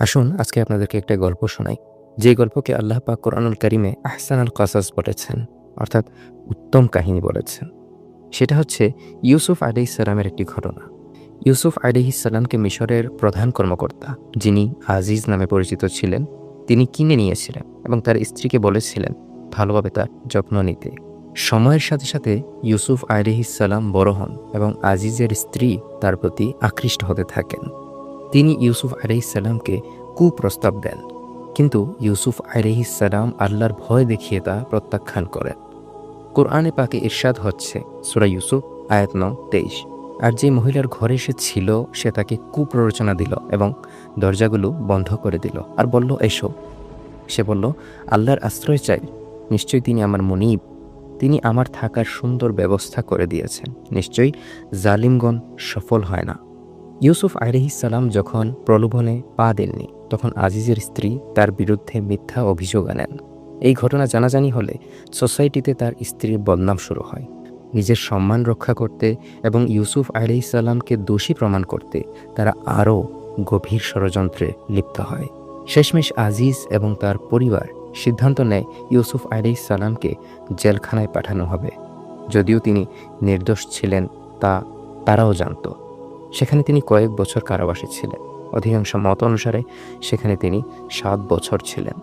আসুন, আজকে আপনাদেরকে একটা গল্প শোনাই। যে গল্পকে আল্লাহ পাক কোরআনুল করিমে আহসান আল কাসাস বলেছেন, অর্থাৎ উত্তম কাহিনী বলেছেন। সেটা হচ্ছে ইউসুফ আলিহিসাল্লামের একটি ঘটনা। ইউসুফ আলিহিসাল্লামকে মিশরের প্রধান কর্মকর্তা, যিনি আজিজ নামে পরিচিত ছিলেন, তিনি কিনে নিয়েছিলেন এবং তার স্ত্রীকে বলেছিলেন, ভালোভাবে তার যত্ন নিতে। সময়ের সাথে সাথে ইউসুফ আলিহিসাল্লাম বড় হন এবং আজিজের স্ত্রী তার প্রতি আকৃষ্ট হতে থাকেন। তিনি ইউসুফ আলাইসাল্লামকে কুপ্রস্তাব দেন। কিন্তু ইউসুফ আলাইসাল্লাম আল্লাহর ভয় দেখিয়ে তা প্রত্যাখ্যান করেন। কোরআনে পাকে ইরশাদ হচ্ছে সুরা ইউসুফ, আয়াত নং তেইশ। আর যে মহিলার ঘরে সে ছিল, সে তাকে কুপ্ররোচনা দিল এবং দরজাগুলো বন্ধ করে দিল। আর বলল, এসো। সে বলল, আল্লাহর আশ্রয় চাই। নিশ্চয়ই তিনি আমার মনিব। তিনি আমার থাকার সুন্দর ব্যবস্থা করে দিয়েছেন। নিশ্চয়ই জালিমগণ সফল হয় না। ইউসুফ আলহিসাল্লাম যখন প্রলোভনে পা দেননি, তখন আজিজের স্ত্রী তার বিরুদ্ধে মিথ্যা অভিযোগ আনেন। এই ঘটনা জানাজানি হলে সোসাইটিতে তার স্ত্রীর বদনাম শুরু হয়। নিজের সম্মান রক্ষা করতে এবং ইউসুফ আলহিসাল্লামকে দোষী প্রমাণ করতে তারা আরও গভীর ষড়যন্ত্রে লিপ্ত হয়। শেষমেশ আজিজ এবং তার পরিবার সিদ্ধান্ত নেয় ইউসুফ আলহিসাল্লামকে জেলখানায় পাঠানো হবে। যদিও তিনি নির্দোষ ছিলেন তা তারাও জানতো। সেখানে তিনি কয়েক বছর কারাবাসে ছিলেন। অধিকাংশ মত অনুসারে সেখানে তিনি সাত বছর ছিলেন।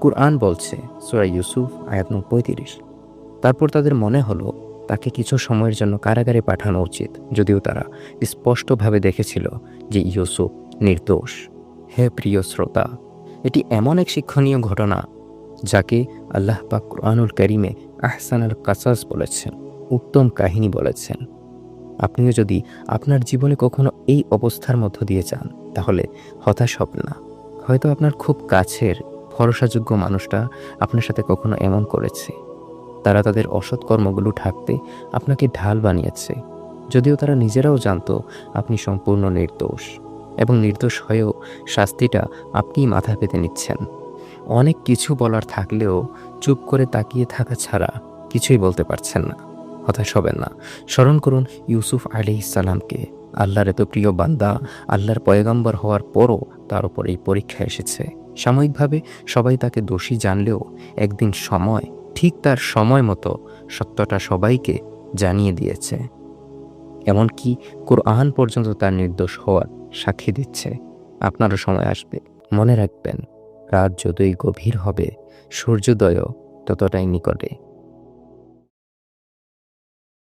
কুরআন বলছে, সুরা ইউসুফ, আয়াত পঁয়ত্রিশ। তারপর তাদের মনে হলো, তাকে কিছু সময়ের জন্য কারাগারে পাঠানো উচিত, যদিও তারা স্পষ্টভাবে দেখেছিল যে ইউসুফ নির্দোষ। হে প্রিয় শ্রোতা, এটি এমন এক শিক্ষণীয় ঘটনা, যাকে আল্লাহ পাক কুরআনুল করিমে আহসান আল কাসাস বলেছেন, উত্তম কাহিনী বলেছেন। আপনিও যদি আপনার জীবনে কখনো এই অবস্থার মধ্য দিয়ে যান, তাহলে হতাশ হবেন না। হয়তো আপনার খুব কাছের, ভরসাযোগ্য মানুষটা আপনার সাথে কখনো এমন করেছে। তারা তাদের অসৎ কর্মগুলো ঢাকতে আপনাকে ঢাল বানিয়েছে। যদিও তারা নিজেরাও জানতো আপনি সম্পূর্ণ নির্দোষ এবং নির্দোষ হয়েও শাস্তিটা আপনিই মাথা পেতে নিচ্ছেন। অনেক কিছু বলার থাকলেও চুপ করে তাকিয়ে থাকা ছাড়া কিছুই বলতে পারছেন না। হতাশ হবেন না। স্মরণ করুন ইউসুফ আলি ইসালামকে আল্লাহর এত প্রিয় বান্দা, আল্লাহর পয়গাম্বর হওয়ার পরও তার উপর এই পরীক্ষা এসেছে। সাময়িকভাবে সবাই তাকে দোষী জানলেও একদিন সময়, ঠিক তার সময় মতো সত্যটা সবাইকে জানিয়ে দিয়েছে। এমনকি কোরআন পর্যন্ত তার নির্দোষ হওয়ার সাক্ষী দিচ্ছে। আপনারও সময় আসবে। মনে রাখবেন, রাত যতই গভীর হবে, সূর্যোদয়ও ততটাই নিকটে।